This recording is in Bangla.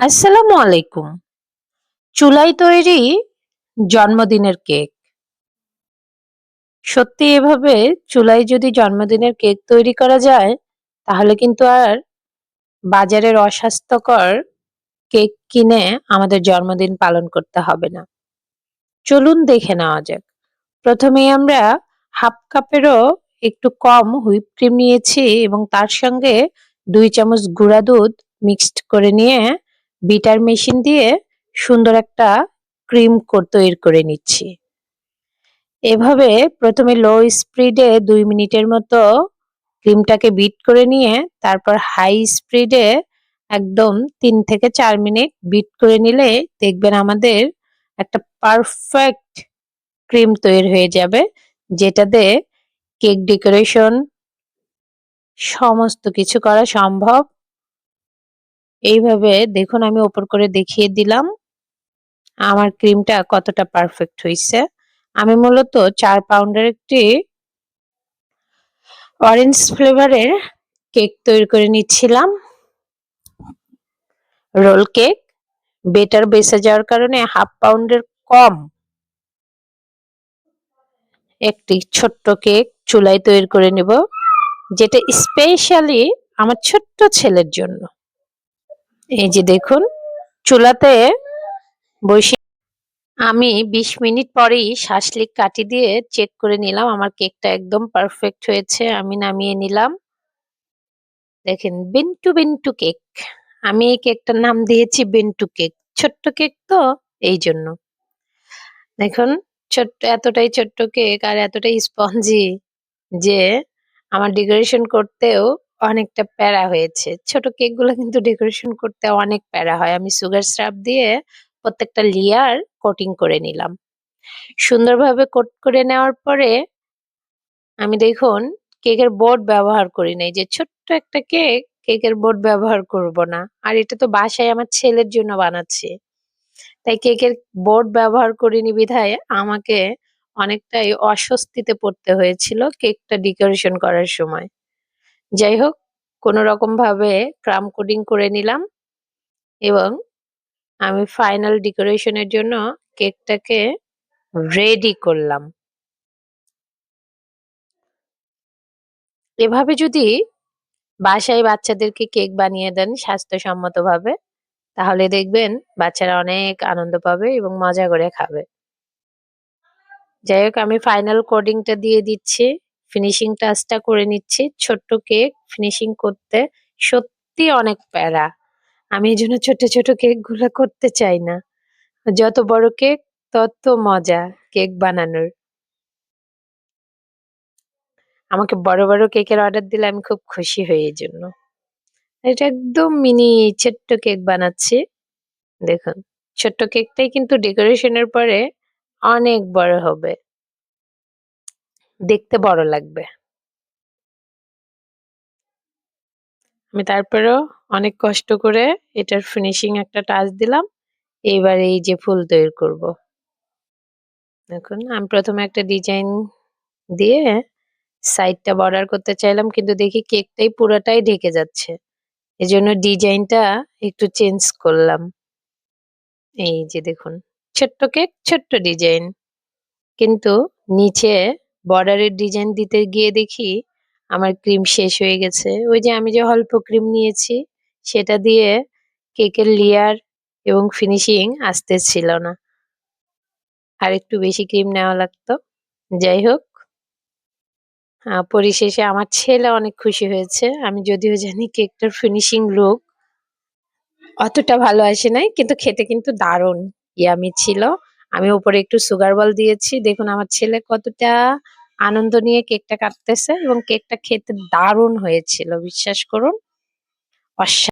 আসসালামু আলাইকুম। চুলাই তৈরি জন্মদিনের কেক। সত্যি এভাবে চুলায় যদি জন্মদিনের কেক তৈরি করা যায়, তাহলে কিন্তু আর বাজারের অস্বাস্থ্যকর কেক কিনে আমাদের জন্মদিন পালন করতে হবে না। চলুন দেখে নেওয়া যাক। প্রথমেই আমরা হাফ কাপেরও একটু কম হুইপ ক্রিম নিয়েছি এবং তার সঙ্গে দুই চামচ গুঁড়া দুধ মিক্সড করে নিয়ে বিটার মেশিন দিয়ে সুন্দর একটা ক্রিম তৈরি করে নিচ্ছি। এভাবে প্রথমে লো স্পিডে দুই মিনিটের মতো ক্রিমটাকে বিট করে নিয়ে তারপর হাই স্পিডে একদম তিন থেকে চার মিনিট বিট করে নিলে দেখবেন আমাদের একটা পারফেক্ট ক্রিম তৈরি হয়ে যাবে, যেটাতে কেক ডেকোরেশন, সমস্ত কিছু করা সম্ভব। এইভাবে দেখুন আমি ওপর করে দেখিয়ে দিলাম। আমার ক্রিমটা কতটা পারফেক্ট হয়েছে। আমি মূলত চার পাউন্ডের একটি অরেঞ্জ ফ্লেভারের কেক তৈরি করে নিচ্ছিলাম। রোল কেক বেটার বেসে যাওয়ার কারণে হাফ পাউন্ডের কম একটি ছোট্ট কেক চুলায় তৈরি করে নেব, যেটা স্পেশালি আমার ছোট্ট ছেলের জন্য। এই যে দেখুন, চুলাতে বসে আমি ২০ মিনিট পরেই শাসলিক কাটি দিয়ে চেক করে নিলাম, আমার কেকটা একদম পারফেক্ট হয়েছে, আমি নামিয়ে নিলাম। দেখেন, বিন্টু বিন্টু কেক আমি এই কেকটার নাম দিয়েছি বিন্টু কেক ছোট্ট কেক তো এই জন্য। দেখুন, ছোট্ট, এতটাই ছোট্ট কেক আর এতটাই স্পঞ্জি যে আমার ডেকোরেশন করতেও অনেকটা প্যারা হয়েছে। ছোট কেকগুলো কিন্তু ডেকোরেশন করতে অনেক প্যারা হয়। আমি সুগার স্রাপ দিয়ে প্রত্যেকটা লেয়ার কোটিং করে নিলাম। সুন্দরভাবে কোট করে নেওয়ার পরে আমি দেখুন কেকের বোর্ড ব্যবহার করি নাই যে ছোট্ট একটা কেক, কেকের বোর্ড ব্যবহার করব না। আর এটা তো বাসায় আমার ছেলের জন্য বানাচ্ছি। তাই কেকের বোর্ড ব্যবহার করিনি বিধায় আমাকে অনেকটাই অস্বস্তিতে পড়তে হয়েছিল কেকটা ডেকোরেশন করার সময়। যাই হোক, কোনো রকম ভাবে ক্রাম কোডিং করে নিলাম এবং আমি ফাইনাল ডেকোরেশনের জন্য কেকটাকে রেডি করলাম। এভাবে যদি বাসায় বাচ্চাদেরকে কেক বানিয়ে দেন স্বাস্থ্যসম্মতভাবে, তাহলে দেখবেন বাচ্চারা অনেক আনন্দ পাবে এবং মজা করে খাবে। যাই হোক, আমি ফাইনাল কোডিংটা দিয়ে দিচ্ছি। ফিনিশিং টাচটা করে নিচ্ছি। ছোট্ট কেক ফিনিশিং করতে সত্যি অনেক প্যারা। আমি এই জন্য ছোট ছোট কেকগুলো করতে চাই না। যত বড় কেক তত মজা কেক বানানোর। আমাকে বড় বড় কেকের অর্ডার দিলে আমি খুব খুশি হই এই জন্য। এটা একদম মিনি ছোট্ট কেক বানাচ্ছি। দেখুন, ছোট্ট কেকটাই কিন্তু ডেকোরেশনের পরে অনেক বড় হবে। দেখতে বড় লাগবে। আমি তারপরেও অনেক কষ্ট করে এটার ফিনিশিং একটা টাচ দিলাম। এইবার এই যে ফুল তৈরি করব। দেখুন, আমি প্রথমে একটা ডিজাইন দিয়ে সাইডটা বর্ডার করতে চাইলাম, কিন্তু দেখি কেকটাই পুরোটাই ঢেকে যাচ্ছে। এজন্য ডিজাইনটা একটু চেঞ্জ করলাম। এই যে দেখুন, ছোট্ট কেক ছোট্ট ডিজাইন কিন্তু নিচে বর্ডারের ডিজাইন দিতে গিয়ে দেখি আমার ক্রিম শেষ হয়ে গেছে। ওই যে আমি যে অল্প ক্রিম নিয়েছি, সেটা দিয়ে কেকের লেয়ার এবং ফিনিশিং আসতে ছিল না। আর একটু বেশি ক্রিম নেওয়া লাগতো। যাই হোক পরিশেষে আমার ছেলে অনেক খুশি হয়েছে। আমি যদিও জানি কেকটার ফিনিশিং লুক অতটা ভালো আসে নাই, কিন্তু খেতে কিন্তু দারুণ ইয়ামি ছিল। আমি উপরে একটু সুগার বল দিয়েছি। দেখুন আমার ছেলে কতটা আনন্দ নিয়ে কেকটা কাটতেছে এবং কেকটা খেতে দারুণ হয়েছিল বিশ্বাস করুন। অসা